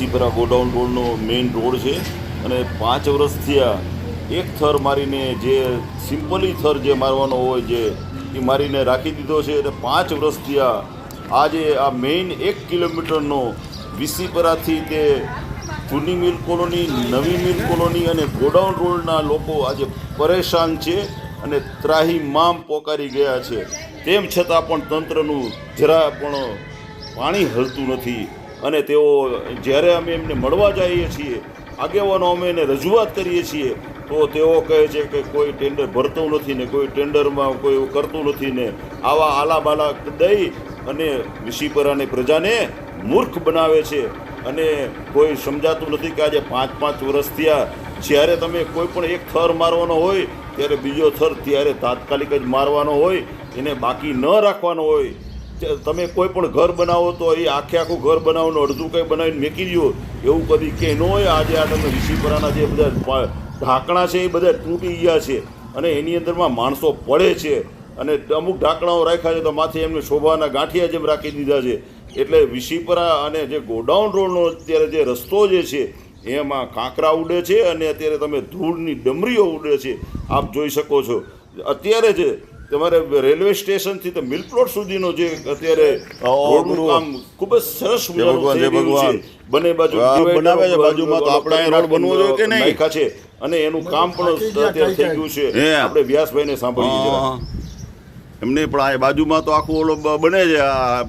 વિસીપરા godown રોડનો main road છે અને પાંચ વર્ષ થયા એક થર મારીને જે સિમ્પલી થર જે મારવાનો હોય જે એ મારીને રાખી દીધો છે અને પાંચ વર્ષથી થયા આજે આ મેઇન એક કિલોમીટરનો વિસીપરાથી તે જૂની મિલ કોલોની, નવી મિલ કોલોની અને ગોડાઉન રોડના લોકો આજે પરેશાન છે અને ત્રાહીમામ પોકારી ગયા છે. તેમ છતાં પણ તંત્રનું જરા પણ પાણી હલતું નથી. અને તેઓ જ્યારે અમે એમને મળવા જઈએ છીએ, આગેવાનો અમે એને રજૂઆત કરીએ છીએ, તો તેઓ કહે છે કે કોઈ ટેન્ડર ભરતું નથી ને કોઈ ટેન્ડરમાં કોઈ એવું કરતું નથી ને આવા આલાબાલા દઈ અને વિશીપરાની પ્રજાને મૂર્ખ બનાવે છે. અને કોઈ સમજાતું નથી કે આજે પાંચ પાંચ વર્ષ થયા, જ્યારે તમે કોઈ પણ એક થર મારવાનો હોય, ત્યારે બીજો થર ત્યારે તાત્કાલિક જ મારવાનો હોય, એને બાકી ન રાખવાનો હોય. તમે કોઈ પણ ઘર બનાવો તો એ આખે આખું ઘર બનાવવાનું અડધું કંઈ બનાવીને મેકી દો એવું કદી કે ન હોય, આજે આ તમે વિશીપરાના જે બધા ઢાંકણા છે એ બધા તૂટી ગયા છે અને એની અંદરમાં માણસો પડે છે અને અમુક ઢાંકણાઓ રાખ્યા છે તો માથે એમને શોભાના ગાંઠિયા જેમ રાખી દીધા છે. એટલે વિશીપરા અને જે ગોડાઉન રોડનો અત્યારે જે રસ્તો જે છે, એમાં કાંકરા ઉડે છે અને અત્યારે તમે ધૂળની ડમરીઓ ઉડે છે. આપ જોઈ શકો છો. અત્યારે જ તમારે રેલવે સ્ટેશનથી તો મિલ પ્લોટ સુધીનો જે અત્યારે રોડનું કામ ખૂબ જ સરસ ભગવાન. બંને બાજુ બનાવે છે બાજુમાં તો આપણે રોડ બનવો જોઈએ કે નહીં? નાખ્યા છે અને એનું કામ પણ અત્યારે થઈ ગયું છે. આપણે વ્યાસભાઈને સાંભળીએ જરા. એમને પણ આ બાજુમાં તો આખું ઓલો બને છે આ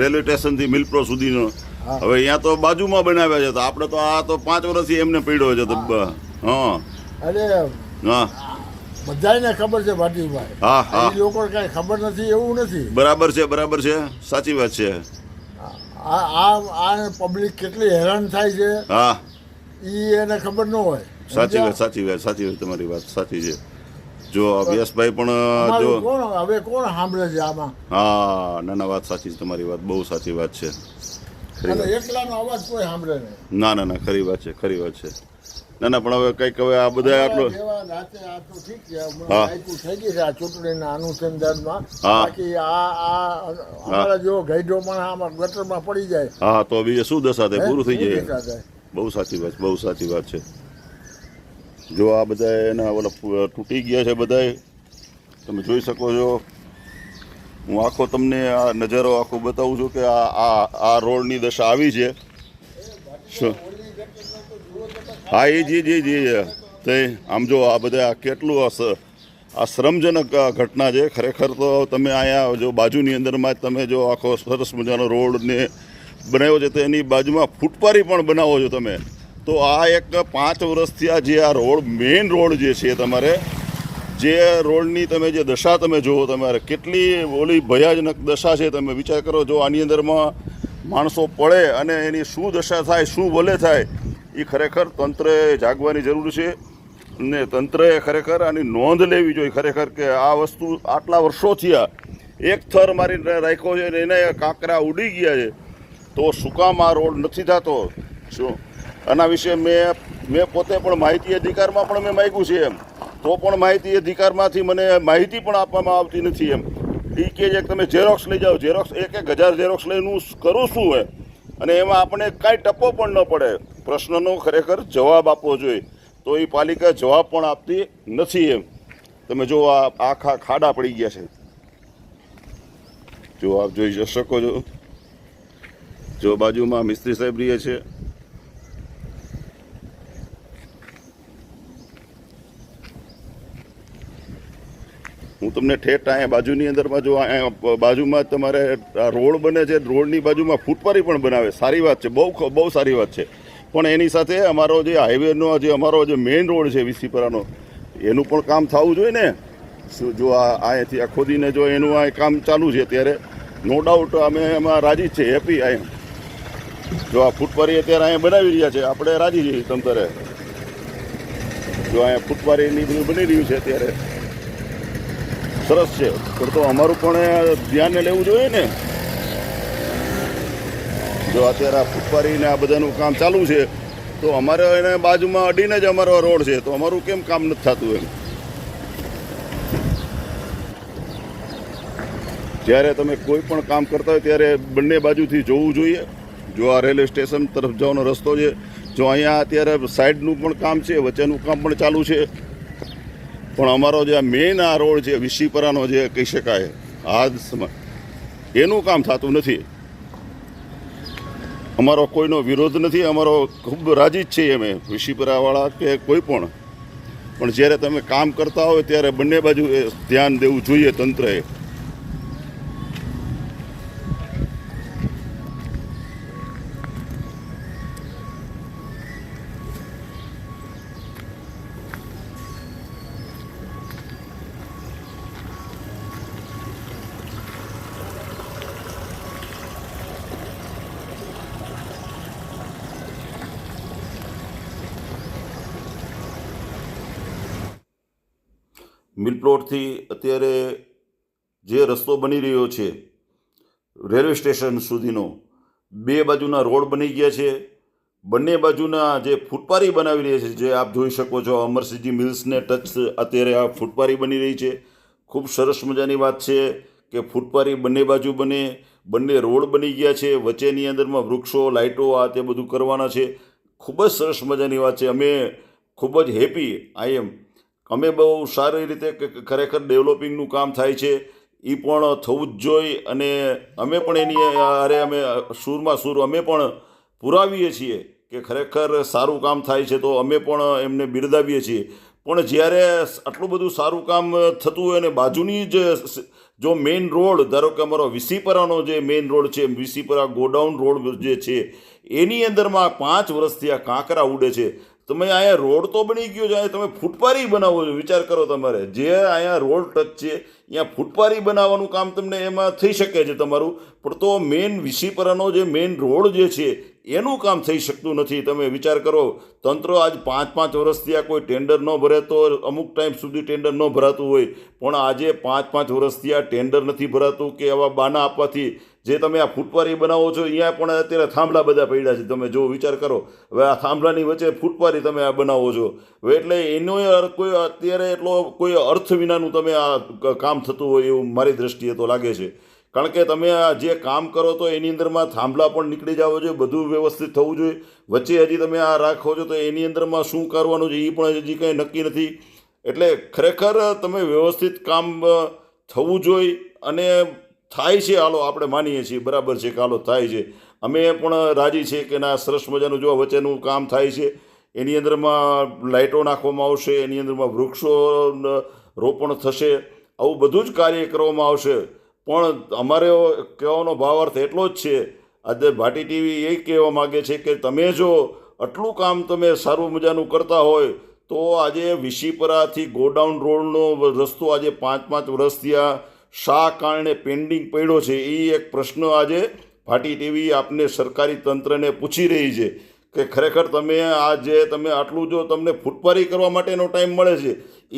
રેલવે સ્ટેશનથી મિલપ્રો સુધીનો. હવે અહીંયા તો બાજુમાં બનાવ્યા છે. તો આપણે તો આ તો પાંચ વર્ષથી એમને પડ્યો છે. તો હા. અરે હા. બધાને ખબર છે ભાટીભાઈ. હા, હા. એ લોકો કઈ ખબર નથી એવું નથી. બરાબર છે બરાબર છે. સાચી વાત છે. આ આ આ પબ્લિક કેટલી હેરાન થાય છે. હા. ઈ એને ખબર ન હોય. સાચી વાત સાચી વાત સાચી વાત તમારી વાત સાચી છે. જો અભ્યાસભાઈ પણ જો કોણ હવે કોણ સાંભળે છે આમાં? હા ના ના વાત સાચી છે તમારી વાત બહુ સાચી વાત છે. એકલાનો અવાજ કોઈ સાંભળે નહીં. ના ના ના ખરી વાત છે ખરી વાત છે. ના ના પણ હવે કંઈક હવે આ બધા આટલો હા. તો બીજે શું દશા થાય? પૂરું થઈ જાય? બહુ સાચી વાત બહુ સાચી વાત છે. જો આ બધા એના ઓલા તૂટી ગયા છે બધાય તમે જોઈ શકો છો. હું આખો તમને આ નજારો આખો બતાવું છું કે આ આ આ રોડની દશા આવી છે. શું? હા, એ જી જી જી તે આમ જો આ બધા આ કેટલું આ શ્રમજનક ઘટના છે. ખરેખર તો તમે અહીંયા જો બાજુની અંદરમાં તમે જો આખો સરસ મજાનો રોડને બનાવ્યો છે, તો એની બાજુમાં ફૂટપારી પણ બનાવો છો તમે. તો આ એક પાંચ વર્ષથી આ જે આ રોડ મેઇન રોડ જે છે તમારે, જે રોડની તમે જે દશા તમે જુઓ તમારે, કેટલી ઓલી ભયાજનક દશા છે તમે વિચાર કરો, જો આની અંદરમાં માણસો પડે અને એની શું દશા થાય, શું ભલે થાય એ ખરેખર તંત્રએ જાગવાની જરૂર છે ને તંત્રએ ખરેખર આની નોંધ લેવી જોઈએ ખરેખર કે આ વસ્તુ આટલા વર્ષો થયા, એક થર મારી રાખ્યો છે ને એને કાંકરા ઉડી ગયા છે. તો શું કામ આ રોડ નથી થતો. શું? આના વિશે મેં મેં પોતે પણ માહિતી અધિકારમાં પણ મેં માગ્યું છે એમ. તો પણ માહિતી અધિકારમાંથી મને માહિતી પણ આપવામાં આવતી નથી એમ. એ કહે છે કે તમે ઝેરોક્સ લઈ જાઓ. ઝેરોક્સ એક એક હજાર ઝેરોક્સ લઈને હું કરું શું હે અને એમાં આપણે કાંઈ ટપો પણ ન પડે. પ્રશ્નનો ખરેખર જવાબ આપવો જોઈએ. તો એ પાલિકા જવાબ પણ આપતી નથી એમ. તમે જો આ આખા ખાડા પડી ગયા છે. જો આપ જોઈ શકો છો. જો બાજુમાં મિસ્ત્રી સાહેબ રહીએ છે. હું તમને ઠેઠ અહીંયા બાજુની અંદરમાં જો અહીંયા બાજુમાં તમારે રોડ બને છે, રોડની બાજુમાં ફૂટપારી પણ બનાવે. સારી વાત છે. બહુ બહુ સારી વાત છે. પણ એની સાથે અમારો જે હાઈવેનો જે અમારો જે મેઇન રોડ છે વિસીપરાનો, એનું પણ કામ થવું જોઈએ ને? જો આ અહીંયાથી આ ખોદીને જો એનું આ કામ ચાલુ છે ત્યારે નો ડાઉટ અમે એમાં રાજી છે હેપી અહીંયા જો આ ફૂટપારી અત્યારે અહીંયા બનાવી રહ્યા છે, આપણે રાજી છીએ તંતરે જો અહીંયા ફૂટપારીની બધું બની રહ્યું છે અત્યારે. સરસ છે. પણ તો અમારું પણ ધ્યાને લેવું જોઈએ ને? જો અત્યારે આ ફૂટપારી આ બધાનું કામ ચાલુ છે, તો અમારે એને બાજુમાં અડીને જ અમારો રોડ છે, તો અમારું કેમ કામ નથી થતું એમ? જ્યારે તમે કોઈ પણ કામ કરતા હોય ત્યારે બંને બાજુથી જોવું જોઈએ. જો આ રેલવે સ્ટેશન તરફ જવાનો રસ્તો છે, જો અહીંયા અત્યારે સાઈડનું પણ કામ છે, વચ્ચેનું કામ પણ ચાલુ છે. પણ અમારો જે મેઇન આ રોડ છે વિશીપરાનો જે કહી શકાય આ એનું કામ થતું નથી. અમારો કોઈનો વિરોધ નથી, અમારો ખૂબ રાજી જ છીએ અમે વિશીપરાવાળા કે કોઈ પણ. પણ જ્યારે તમે કામ કરતા હોય ત્યારે બંને બાજુ ધ્યાન દેવું જોઈએ તંત્રએ. મિલ પ્લોટથી અત્યારે જે રસ્તો બની રહ્યો છે, રેલવે સ્ટેશન સુધીનો, બે બાજુના રોડ બની ગયા છે. બંને બાજુના જે ફૂટપારી બનાવી રહી છે, જે આપ જોઈ શકો છો અમરસિંહજી મિલ્સને ટચ અત્યારે આ ફૂટપારી બની રહી છે. ખૂબ સરસ મજાની વાત છે કે ફૂટપારી બંને બાજુ બને, બંને રોડ બની ગયા છે, વચ્ચેની અંદરમાં વૃક્ષો, લાઇટો, આ તે બધું કરવાના છે. ખૂબ જ સરસ મજાની વાત છે. અમે ખૂબ જ હેપી આઈ એમ અમે બહુ સારી રીતે ખરેખર ડેવલપિંગનું કામ થાય છે. એ પણ થવું જ જોઈએ અને અમે પણ એની અરે અમે સૂરમાં સૂર અમે પણ પુરાવીએ છીએ કે ખરેખર સારું કામ થાય છે તો અમે પણ એમને બિરદાવીએ છીએ. પણ જ્યારે આટલું બધું સારું કામ થતું હોય અને બાજુની જ જો મેઇન રોડ, ધારો કે અમારો વિસીપરાનો જે મેઇન રોડ છે, વિસીપરા ગોડાઉન રોડ જે છે, એની અંદરમાં પાંચ વર્ષથી આ કાંકરા ઉડે છે. તમે અહીંયા રોડ તો બની ગયો છે, અહીંયા તમે ફૂટપારી બનાવો છો, વિચાર કરો તમારે. જે અહીંયા રોડ ટચ છે, અહીંયા ફૂટપારી બનાવવાનું કામ તમને એમાં થઈ શકે છે તમારું. પણ તો મેઇન વિસીપરાનો જે મેઇન રોડ જે છે એનું કામ થઈ શકતું નથી. તમે વિચાર કરો, તંત્ર આજ પાંચ પાંચ વર્ષથી આ કોઈ ટેન્ડર ન ભરે તો અમુક ટાઈમ સુધી ટેન્ડર ન ભરાતું હોય. પણ આજે પાંચ પાંચ વર્ષથી આ ટેન્ડર નથી ભરાતું કે આવા બાના આપવાથી જે તમે આ ફૂટપારી બનાવો છો અહીંયા પણ અત્યારે થાંભલા બધા પડ્યા છે. તમે જો વિચાર કરો, હવે આ થાંભલાની વચ્ચે ફૂટપારી તમે આ બનાવો છો. હવે એટલે એનો કોઈ અત્યારે એટલો કોઈ અર્થ વિનાનું તમે આ કામ થતું હોય એવું મારી દ્રષ્ટિએ તો લાગે છે. કારણ કે તમે જે કામ કરો તો એની અંદરમાં થાંભલા પણ નીકળી જવા જોઈએ, બધું વ્યવસ્થિત થવું જોઈએ. વચ્ચે હજી તમે આ રાખો છો તો એની અંદરમાં શું કરવાનું છે એ પણ હજી કંઈ નક્કી નથી. એટલે ખરેખર તમે વ્યવસ્થિત કામ થવું જોઈએ અને થાય છે હાલો, આપણે માનીએ છીએ, બરાબર છે કે હાલો, થાય છે. અમે પણ રાજી છીએ કે ના, સરસ મજાનું જો વચ્ચેનું કામ થાય છે, એની અંદરમાં લાઇટો નાખવામાં આવશે, એની અંદરમાં વૃક્ષો રોપણ થશે, આવું બધું જ કાર્ય કરવામાં આવશે. પણ અમારે કહેવાનો ભાવ અર્થ એટલો જ છે, આજે ભાટી ટીવી એ કહેવા માગે છે કે તમે જો આટલું કામ તમે સારું મજાનું કરતા હોય, તો આજે વિશીપરાથી ગોડાઉન રોડનો રસ્તો આજે પાંચ પાંચ વર્ષથી આ શા કારણે પેન્ડિંગ પડ્યો છે, એ એક પ્રશ્ન આજે ભાટી ટીવી આપને સરકારી તંત્રને પૂછી રહી છે કે ખરેખર તમે આ જે તમે આટલું જો તમને ફૂટપારી કરવા માટેનો ટાઈમ મળે છે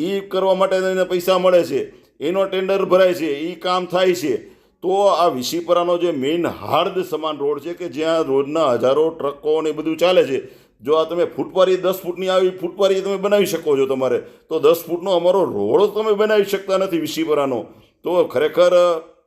એ કરવા માટે એને પૈસા મળે છે એનો ટેન્ડર ભરાય છે એ કામ થાય છે. તો આ વિશીપરાનો જે મેઇન હાર્દ સમાન રોડ છે કે જ્યાં રોજના હજારો ટ્રકો ને બધું ચાલે છે, જો આ તમે ફૂટપારી દસ ફૂટની આવી ફૂટપારી તમે બનાવી શકો છો તમારે, તો દસ ફૂટનો અમારો રોડ તમે બનાવી શકતા નથી વિશીપરાનો તો ખરેખર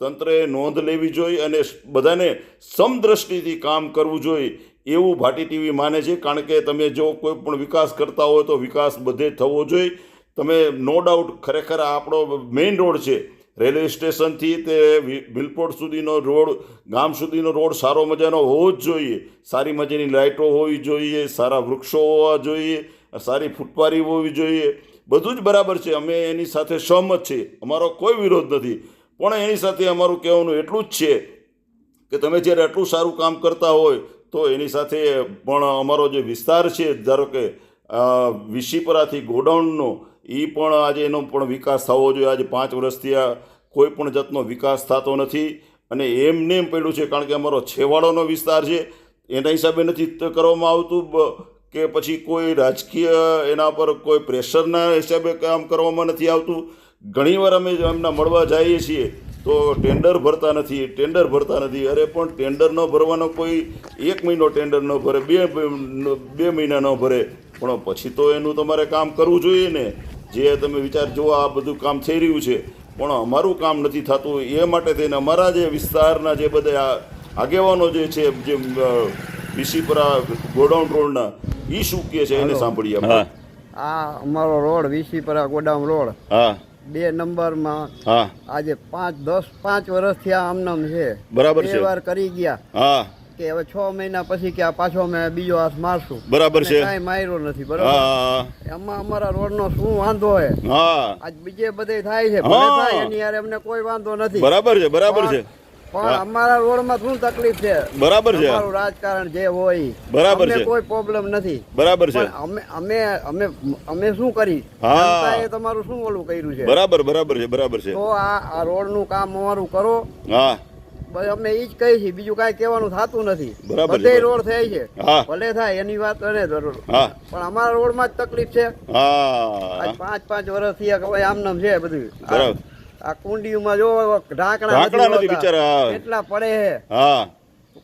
તંત્રએ નોંધ લેવી જોઈએ અને બધાને સમદ્રષ્ટિથી કામ કરવું જોઈએ એવું ભાટી ટીવી માને છે. કારણ કે તમે જો કોઈ પણ વિકાસ કરતા હોય તો વિકાસ બધે થવો જોઈએ તમે નો ડાઉટ ખરેખર આ આપણો મેઇન રોડ છે. રેલવે સ્ટેશનથી તે બિલપોર્ટ સુધીનો રોડ, ગામ સુધીનો રોડ સારો મજાનો હોવો જ જોઈએ. સારી મજાની લાઇટો હોવી જોઈએ, સારા વૃક્ષો હોવા જોઈએ, સારી ફૂટપારી હોવી જોઈએ. બધું જ બરાબર છે. અમે એની સાથે સહમત છીએ. અમારો કોઈ વિરોધ નથી. પણ એની સાથે અમારું કહેવાનું એટલું જ છે કે તમે જ્યારે આટલું સારું કામ કરતા હોય, તો એની સાથે પણ અમારો જે વિસ્તાર છે, ધારો કે વિશીપરાથી ગોડાઉનનો એ પણ આજે એનો પણ વિકાસ થવો જોઈએ. આજે પાંચ વર્ષથી આ કોઈ પણ જાતનો વિકાસ થતો નથી અને એમને એમ પડ્યું છે કારણ કે અમારો છેવાડોનો વિસ્તાર છે. એના હિસાબે નથી કરવામાં આવતું કે પછી કોઈ રાજકીય એના પર કોઈ પ્રેશરના હિસાબે કામ કરવામાં નથી આવતું. ઘણીવાર અમે એમના મળવા જઈએ છીએ તો ટેન્ડર ભરતા નથી, ટેન્ડર ભરતા નથી. અરે પણ ટેન્ડર ન ભરવાનો કોઈ એક મહિનો ટેન્ડર ન ભરે, બે બે મહિના ન ભરે. પણ પછી તો એનું તમારે કામ કરવું જોઈએ ને. જે તમે વિચાર જો આ બધું કામ થઈ રહ્યું છે પણ અમારું કામ નથી થતું. એ માટે થઈને અમારા જે વિસ્તારના જે બધા આગેવાનો જે છે જે વિસીપરા ગોડાઉન રોડના એ શું કહે છે એને સાંભળીએ હા. આપણે. આ અમારો રોડ વિસીપરા ગોડાઉન રોડ. હા. બે નંબરમાં હા. આજે પાંચ દસ પાંચ વર્ષથી આ આમનામ છે. બરાબર છે. વાર કરી ગયા. હા. કે હવે છ મહિના પછી કે આ પાછો અમે બીજો હાથ મારશું. બરાબર છે. કાંઈ માર્યો નથી બરાબર? એમાં અમારા રોડનો શું વાંધો હે? હા. આજ બીજે બધે થાય છે એની યાર અમને કોઈ વાંધો નથી. બરાબર છે બરાબર છે. પણ અમારા રોડમાં શું તકલીફ છે? બરાબર છે. અમારું રાજકારણ જે હોય બરાબર છે. કોઈ પ્રોબ્લેમ નથી. બરાબર છે. અમે અમે અમે અમે શું કરી? હા. તમારું શું ઓલું કર્યું છે? બરાબર બરાબર છે બરાબર છે. તો આ આ રોડનું કામ અમારું કરો. હા. અમે ઈ જ કહી છીએ બીજું કાંઈ કહેવાનું થતું નથી. બધે રોડ થાય છે. ભલે થાય એની વાત કરે જરૂર. પણ અમારા રોડમાં જ તકલીફ છે. પાંચ પાંચ વર્ષ થયા કે ભાઈ આમનામ છે બધું. આ-. કુંડીમાં જો ઢાંકણા ઢાંકણા નથી બિચારા, હા. પડે છે. હા.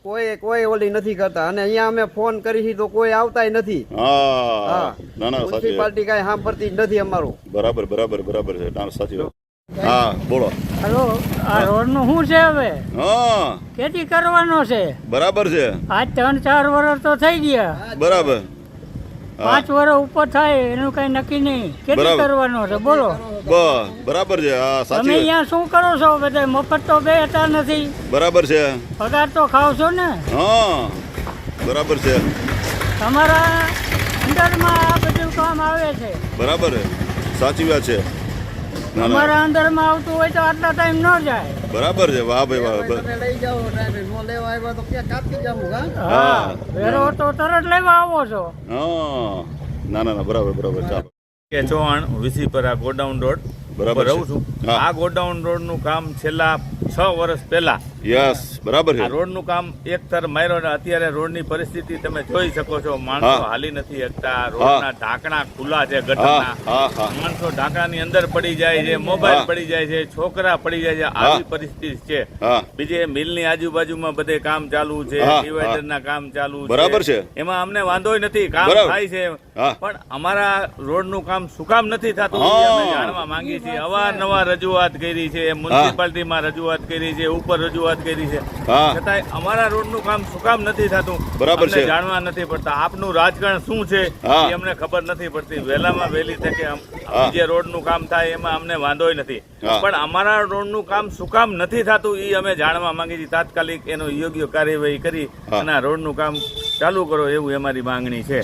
કોઈ કોઈ ઓલી નથી કરતા. અને અહીંયા અમે ફોન કરી તો કોઈ આવતાય નથી. હા. ના મ્યુનિસિપાલિટી કઈ સાંભળતી જ નથી અમારું. બરાબર બરાબર બરાબર છે. ના સાચી હા બોલો. હલો આ રોડનું શું છે હવે? હા. ખેતી કરવાનો છે. બરાબર છે. આજ ત્રણ ચાર વર્ષ તો થઈ ગયા. બરાબર. પાંચ વર્ષ ઉપર થાય એનું કઈ નક્કી નહીં. ખેતી. કરવાનો છે બોલો. બરાબર છે તમે અહીંયા શું કરો છો? બધા મફત તો બેઠા નથી. બરાબર છે. પગાર તો ખાવ છો ને? હા બરાબર છે. તમારા અંદરમાં આ બધું કામ આવે છે. બરાબર સાચી વાત છે. ના ના અમારા અંદરમાં આવતું હોય તો આટલા ટાઈમ ન જાય. બરાબર છે વાહ ભાઈ વાહ લઈ જાઓ ડ્રાઈવર નો લેવા આવ્યા તો ક્યાં કાપી જાવું હા? હા વેરો તો તરત લેવા આવો છો. હા. ના ના ના બરાબર બરાબર ચાલો. કે ચૌહાણ વિસીપરા ગોડાઉન રોડ. બરાબર રહું છું. આ ગોડાઉન રોડનું કામ છેલ્લા છ વર્ષ પહેલા. યસ બરાબર છે. રોડનું કામ એક તર માર્યો ને અત્યારે રોડની પરિસ્થિતિ તમે જોઈ શકો છો. માણસો હાલી નથી શકતા. રોડના ઢાંકણા ખુલ્લા છે ગટરના. માણસો ઢાંકણાની અંદર પડી જાય છે મોબાઈલ પડી જાય છે છોકરા પડી જાય છે. આવી પરિસ્થિતિ છે. બીજે મિલની આજુબાજુમાં બધે કામ ચાલુ છે ડિવાઈડરના કામ ચાલુ બરાબર છે. એમાં અમને વાંધોય નથી કામ થાય છે. પણ અમારા રોડનું કામ શું કામ નથી થતું અમે જાણવા માંગીએ છીએ અવારનવાર રજૂઆત કરી છે મ્યુનિસિપાલિટીમાં રજૂઆત કરી છે ઉપર રજૂઆત કરી છે. છતાંય અમારા રોડનું કામ શું કામ નથી થતું. બરાબર છે. જાણવા નથી પડતા. આપનું રાજકારણ શું છે એ અમને ખબર નથી પડતી. વહેલામાં વહેલી તકે જે રોડનું કામ થાય એમાં અમને વાંધોય નથી. પણ અમારા રોડનું કામ શું કામ નથી થતું એ અમે જાણવા માંગીએ છીએ. તાત્કાલિક એનો યોગ્ય કાર્યવાહી કરી અને આ રોડનું કામ ચાલુ કરો એવું અમારી માંગણી છે.